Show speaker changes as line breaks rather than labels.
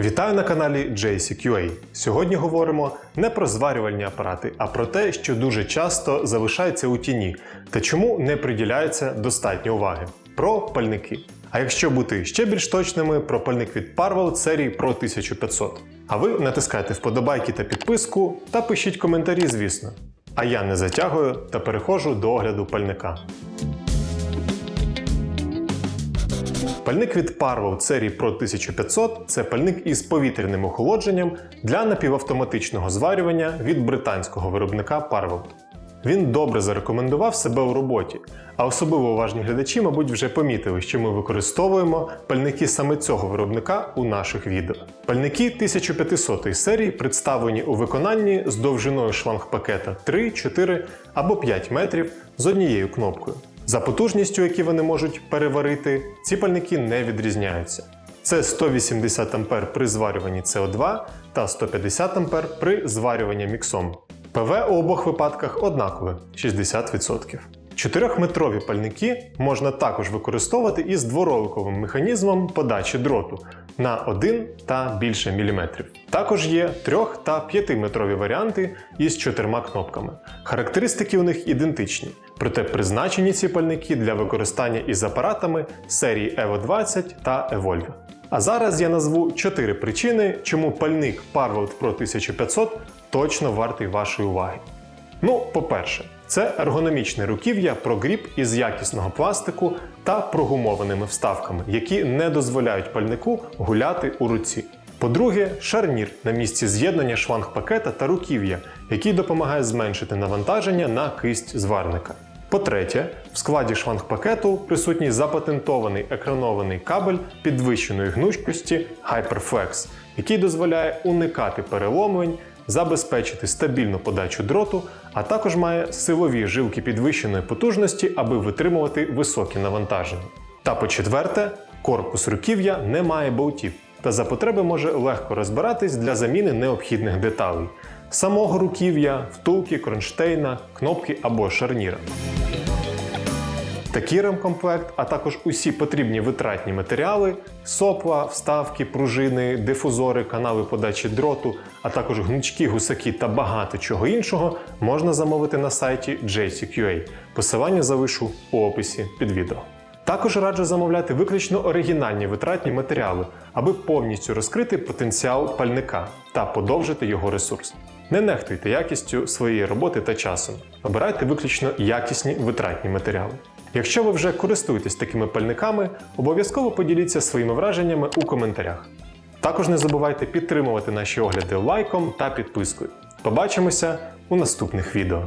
Вітаю на каналі JCQA. Сьогодні говоримо не про зварювальні апарати, а про те, що дуже часто залишається у тіні та чому не приділяється достатньо уваги. Про пальники. А якщо бути ще більш точними, про пальник від Parvel серії Pro 1500. А ви натискайте вподобайки та підписку та пишіть коментарі, звісно. А я не затягую та переходжу до огляду пальника. Пальник від Parvel серії Pro 1500 це пальник із повітряним охолодженням для напівавтоматичного зварювання від британського виробника Parvel. Він добре зарекомендував себе у роботі, а особливо уважні глядачі, мабуть, вже помітили, що ми використовуємо пальники саме цього виробника у наших відео. Пальники 1500 серії представлені у виконанні з довжиною шланг-пакета 3, 4 або 5 метрів з однією кнопкою. За потужністю, які вони можуть переварити, ці пальники не відрізняються. Це 180 А при зварюванні СО2 та 150 А при зварюванні міксом. ПВ у обох випадках однакове 60%. Чотирьохметрові пальники можна також використовувати із двороликовим механізмом подачі дроту на 1 та більше міліметрів. Також є 3 та 5-метрові варіанти із чотирма кнопками. Характеристики у них ідентичні, проте призначені ці пальники для використання із апаратами серії EVO 20 та Evolve. А зараз я назву 4 причини, чому пальник Parvelt Pro 1500 точно вартий вашої уваги. Ну, по-перше, це ергономічне руків'я ProGrip із якісного пластику та прогумованими вставками, які не дозволяють пальнику гуляти у руці. По-друге, шарнір на місці з'єднання шланг-пакета та руків'я, який допомагає зменшити навантаження на кисть зварника. По-третє, в складі шланг-пакету присутній запатентований екранований кабель підвищеної гнучкості HyperFlex, який дозволяє уникати переломлень, забезпечити стабільну подачу дроту, а також має силові жилки підвищеної потужності, аби витримувати високі навантаження. Та по-четверте, корпус руків'я не має болтів та за потреби може легко розбиратись для заміни необхідних деталей самого руків'я, втулки, кронштейна, кнопки або шарніра. Такий ремкомплект, а також усі потрібні витратні матеріали, сопла, вставки, пружини, дифузори, канали подачі дроту, а також гнучки, гусаки та багато чого іншого можна замовити на сайті JCQA. Посилання залишу у описі під відео. Також раджу замовляти виключно оригінальні витратні матеріали, аби повністю розкрити потенціал пальника та подовжити його ресурс. Не нехтуйте якістю своєї роботи та часом. Обирайте виключно якісні витратні матеріали. Якщо ви вже користуєтесь такими пальниками, обов'язково поділіться своїми враженнями у коментарях. Також не забувайте підтримувати наші огляди лайком та підпискою. Побачимося у наступних відео.